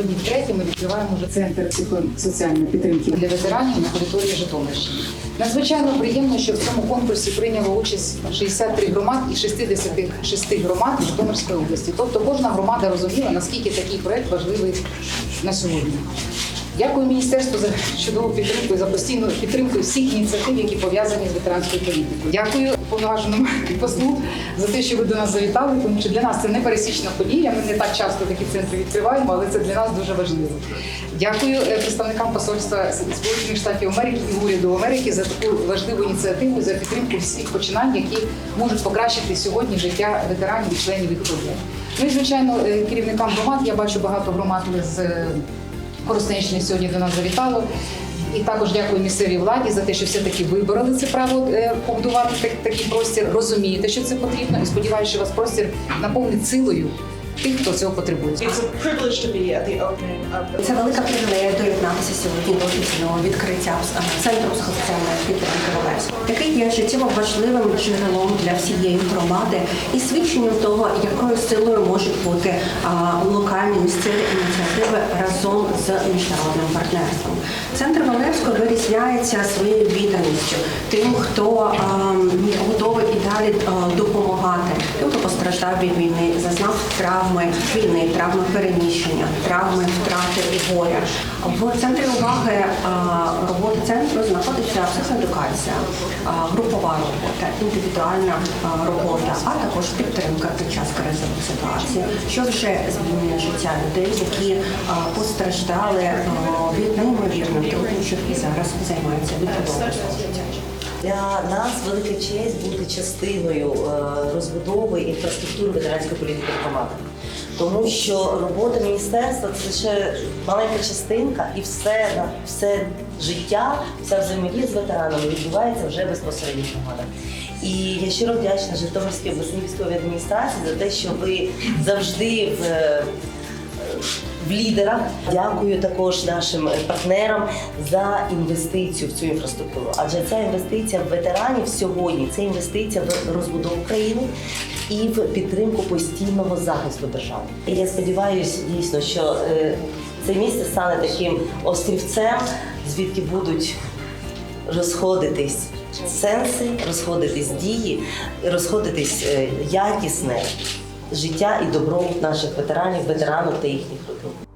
відкриваємо вже центр психосоціальної підтримки для ветеранів на території Житомирщини. Надзвичайно приємно, що в цьому конкурсі прийняло участь 63 громад і 66 громад Житомирської області. Тобто кожна громада розуміла, наскільки такий проект важливий на сьогодні. Дякую міністерству за чудову підтримку за постійну підтримку всіх ініціатив, які пов'язані з ветеранською політикою. Дякую повноваженому послу за те, що ви до нас завітали, тому що для нас це не пересічна подія. Ми не так часто такі центри відкриваємо, але це для нас дуже важливо. Дякую е, представникам посольства Сполучених Штатів Америки і уряду Америки за таку важливу ініціативу, за підтримку всіх починань, які можуть покращити сьогодні життя ветеранів і членів їх родин. Ну і звичайно, е, керівникам громад я бачу багато громад з. Коростенщини сьогодні до нас завітало. І також дякую місцевій владі за те, що все-таки вибороли це право е, побудувати такий простір, розумієте, що це потрібно, і сподіваюся, що вас простір наповнить силою тих, хто цього потребує. Це велика привілея доєднатися сьогодні до офіційного відкриття е, центру психосоціальної підтримки ВЛС, який є життєво важливим джерелом для всієї громади і свідченням того, якою силою можуть бути локальні місцеві ініціативи разом з міжнародним партнерством. Центр Валевського вирізняється своєю відданістю тим, хто готовий і далі тим, хто постраждав від війни, зазнав травми війни, травми переміщення, травми втрати і горя. В центрі уваги роботи центру знаходиться психоедукація, групова робота, індивідуальна робота, а також підтримка під час кризових ситуацій, що вже змінює життя людей, які постраждали від неймовірних труднощів і зараз займаються відбудовою життя. Для нас велика честь бути частиною е, розбудови інфраструктури ветеранської політики в громадах. Тому що робота міністерства це лише маленька частинка, і все все життя, вся взаємодія з ветеранами відбувається вже безпосередньо в громадах. І я щиро вдячна Житомирській обласній військовій адміністрації за те, що ви завжди в е, в лідерах. Дякую також нашим партнерам за інвестицію в цю інфраструктуру. Адже ця інвестиція в ветеранів сьогодні це інвестиція в розбудову країни і в підтримку постійного захисту держави. І я сподіваюся дійсно, що е, це місце стане таким острівцем, звідки будуть розходитись сенси, розходитись дії, розходитись е, якісне життя і добробут наших ветеранів, ветеранок та їхніх родин.